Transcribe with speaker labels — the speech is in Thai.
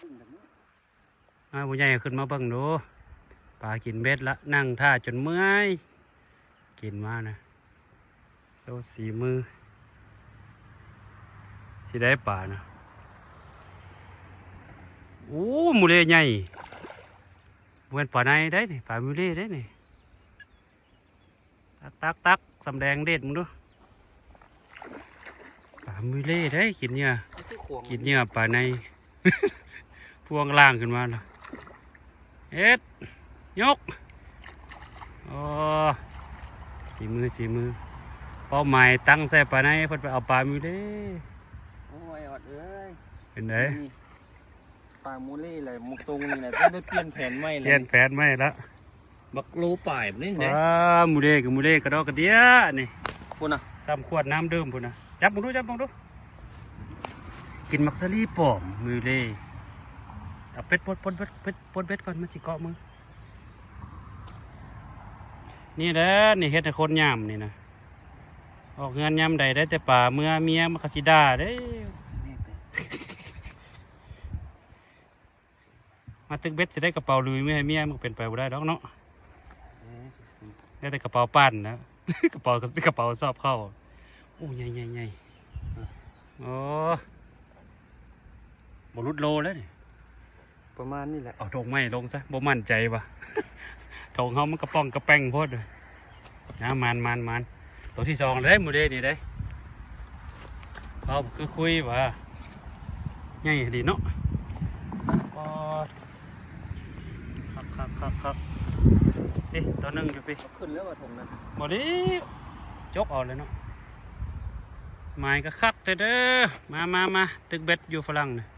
Speaker 1: ดึงแบบนี้
Speaker 2: มาผู้ใหญ่ขึ้นมาเบิ่งดูปลากินเบ็ดละนั่งท่าจนเมื่อยกินมานะโซสีมือสิได้ปลานะโอ้หมูเล่ใหญ่เหมือนปลาในได้นี่ปลามูเล่ได้นี่ตักตักตักสำแดงเด็ดมึงดูปลามูเล่ได้กินเนี่ย
Speaker 1: มันคือขวง
Speaker 2: กินเนี่ยปลาใน พวงล่างขึ้นมาแล้วเอ็ดยกโอ้สีมือสีมือเป้าหมายตั้งใส่ปลาในเพิ่นไปเอาปลามือเด้
Speaker 1: โอ้ยอดเอ้ย
Speaker 2: เป็นไง
Speaker 1: นี่ปลามูเล่เลยมุกทรงนี่แหละต้องได้เปลี่ยนแผนใหม่เล
Speaker 2: เปลี่ยนแผนไม่ละ
Speaker 1: บักโลป่ายแบบนี่
Speaker 2: ว้า
Speaker 1: นะ
Speaker 2: หมูเด้กับหมูเด้กระดอกกระเดียนี่
Speaker 1: คุณอะ
Speaker 2: ซ้ำขวดน้ำดื่มพุ่นนะจับมึงดูจับมึงดูกินมักซารีปอมมือเล่ เอาเป็ดปดปดเป็ดเป็ดปดเป็ดก่อนมันสิเกาะมือ นี่แหละนี่เฮ็ดให้คนยามนี่นะออกเงินยามใดได้แต่ป่าเมื่อเมียมันกสิดาเด้มาตึกเบ็ดสิได้กระเป๋าลุยไม่ให้เมียมันก็เป็นไปบ่ได้ดอกเนาะได้แต่กระเป๋าปั้นนะกระเป๋ากระเป๋าสอบเข้าโอ้ใหญ่ใหญ่ใหญ่โอ้บรุดโลแล้วนี่
Speaker 1: ประมาณนี้แหละ
Speaker 2: เอาธงไม้ลงซะบ่มั่นใจว่ะธงเขามันกระป้องกระแป้งโพดเลยนะมันมันมันตัวที่สองเลยมูเดนี่ได้เขาคือคุยว่าใหญ่ดีเนาะปอดคักคักคักคักนี่ตัวหนึงอยู่พี่
Speaker 1: เอาขึ้นแล้วว่าถงนั้น
Speaker 2: บอดีจกเอาเลยเนาะไม้ก็คักเด้อเด้อมามามาตึกเบ็ดอยู่ฝรั่งเนี่ย